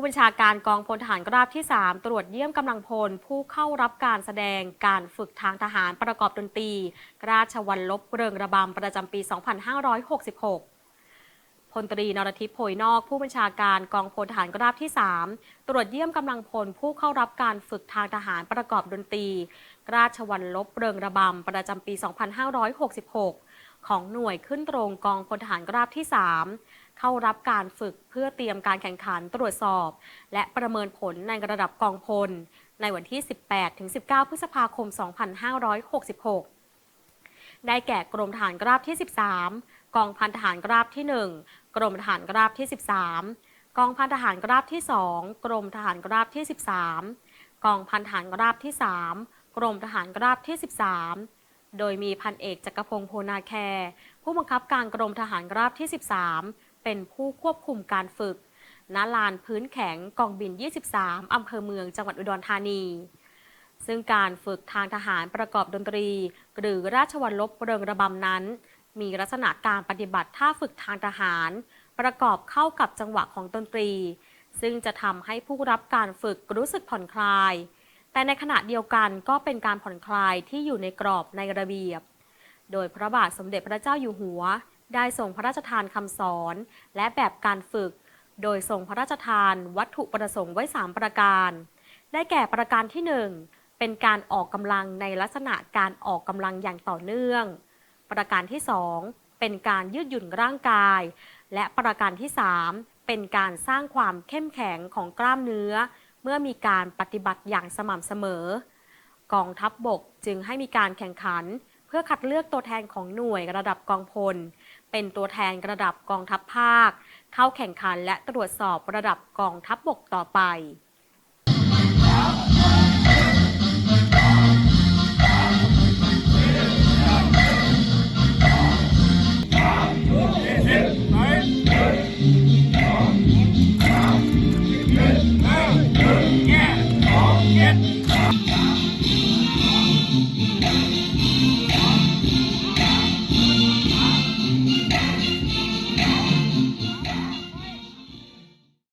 ผู้บัญชาการกองพลทหารราบที่ 3 ตรวจเยี่ยมกำลังพล ผู้เข้ารับการแสดงการฝึกทางทหารประกอบดนตรี ราชวัลลบเริงระบำประจำปี 2566พลตรีนรทิพย์โพยนอกผู้บัญชาการกองพลทหารราบที่ 3 ตรวจเยี่ยมกำลังพลผู้เข้ารับการฝึกทางทหารประกอบดนตรี ราชวัลลบเริงระบำประจำปี 2566 ของหน่วยขึ้นตรงกองพลทหารราบที่ 3 เข้ารับการฝึกเพื่อเตรียมการแข่งขันตรวจสอบ และประเมินผลในระดับกองพล ในวันที่ 18-19 พฤษภาคม 2566 ได้แก่กรมทหารราบที่ 13 กองพันทหารราบที่ 1 กรมทหารราบที่ 13 กองพันทหารราบที่ 2 กรมทหารราบที่ 13 กองพันทหารราบที่ 3 กรมทหารราบที่ 13 โดยมีพันเอกจักรพงศ์โพนาแคร์ผู้บังคับการกรมทหารราบที่ 13 เป็นผู้ควบคุมการฝึกณลานพื้นแข็งกองบิน 23 อำเภอเมืองจังหวัดอุดรธานี ซึ่งการฝึกทางทหารประกอบดนตรี หรือราชวัลลบเริงระบำนั้น มีลักษณะการปฏิบัติท่าฝึกทางทหาร ประกอบเข้ากับจังหวะของดนตรี ซึ่งจะทำให้ผู้รับการฝึกรู้สึกผ่อนคลาย แต่ในขณะเดียวกันก็เป็นการผ่อนคลายที่อยู่ในกรอบในระเบียบ โดยพระบาทสมเด็จพระเจ้าอยู่หัว ได้ทรงพระราชทานคำสอน และแบบการฝึก โดยทรงพระราชทานวัตถุประสงค์ไว้ 3 ประการ ได้แก่ประการที่ 1 เป็นการออกกำลังในลักษณะการออกกำลังอย่างต่อเนื่อง ประการที่ 2 เป็นการยืดหยุ่นร่างกาย และประการที่ 3 เป็นการสร้างความเข้มแข็งของกล้ามเนื้อ มื่อมีการปฏิบัติอย่างสม่ำเสมอ กองทัพบบกจึงให้มีการแข่งขัน เพื่อคัดเลือกตัวแทนของหน่วยระดับกองพล เป็นตัวแทนระดับกองทัพภาค เข้าแข่งขันและตรวจสอบระดับกองทัพบบกต่อไป